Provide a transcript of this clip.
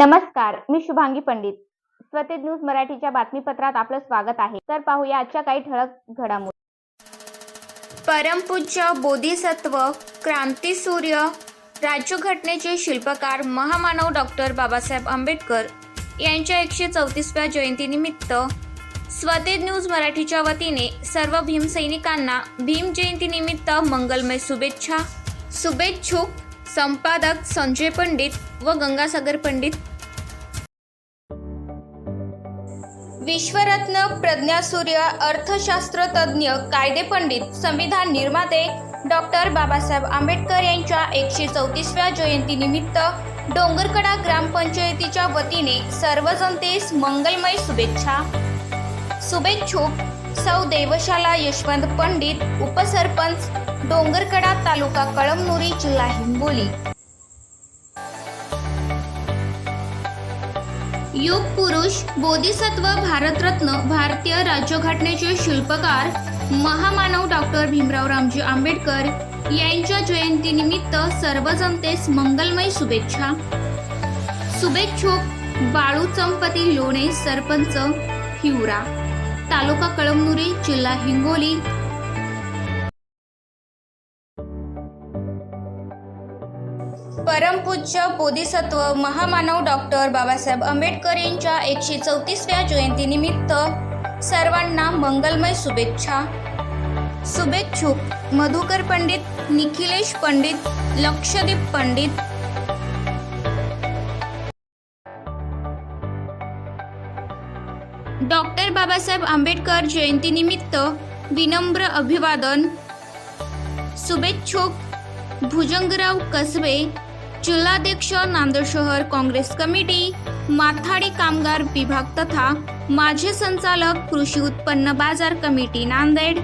नमस्कार मी शुभांगी पंडित. स्वतेज न्यूज मराठीच्या बातमीपत्रात आपलं स्वागत आहे. तर पाहूया आजच्या काही ठळक घडामोडी. परमपूज्य बोधिसत्व क्रांतीसूर्य राज्यघटनेचे शिल्पकार महामानव डॉक्टर बाबासाहेब आंबेडकर यांच्या एकशे चौतीसव्या जयंतीनिमित्त स्वतेज न्यूज मराठीच्या वतीने सर्व भीमसैनिकांना भीम जयंतीनिमित्त मंगलमय शुभेच्छा. शुभेच्छुक संपादक संजय पंडित व गंगासागर पंडित. विश्वरत्न प्रज्ञासूर्य अर्थशास्त्रतज्ञ कायदे पंडित संविधान निर्माते डॉक्टर बाबासाहेब आंबेडकर यांच्या एकशे चौतीसव्या जयंतीनिमित्त डोंगरकडा ग्रामपंचायतीच्या वतीने सर्व जनतेस मंगलमय शुभेच्छा. शुभेच्छुक सौ देवशाला यशवंत पंडित उपसरपंच डोंगरकडा तालुका कळमनुरी जिल्हा हिंगोली. युग पुरुष बोधिसत्व भारतरत्न भारतीय राज्यघटनेचे शिल्पकार महामानव डॉक्टर भीमराव रामजी आंबेडकर यांच्या जयंतीनिमित्त सर्व जनतेस मंगलमय शुभेच्छा. शुभेच्छुक बाळू चंपती लोणे सरपंच हिवरा. तालुका कळमनुरी जिल्हा हिंगोली. परमपूज्य बोधिसत्व महामानव डॉक्टर बाबासाहेब आंबेडकर यांच्या एकशे चौतीसव्या जयंतीनिमित्त सर्वांना मंगलमय शुभेच्छा. शुभेच्छुक मधुकर पंडित निखिलेश पंडित लक्षदीप पंडित डॉक्टर बाबासाहेब आंबेडकर जयंतीनिमित्त विनम्र अभिवादन. शुभेच्छुक भुजंगराव कसबे जिल्हाध्यक्ष नांदेड शहर काँग्रेस कमिटी माथाडी कामगार विभाग तथा माझे संचालक कृषी उत्पन्न बाजार कमिटी नांदेड.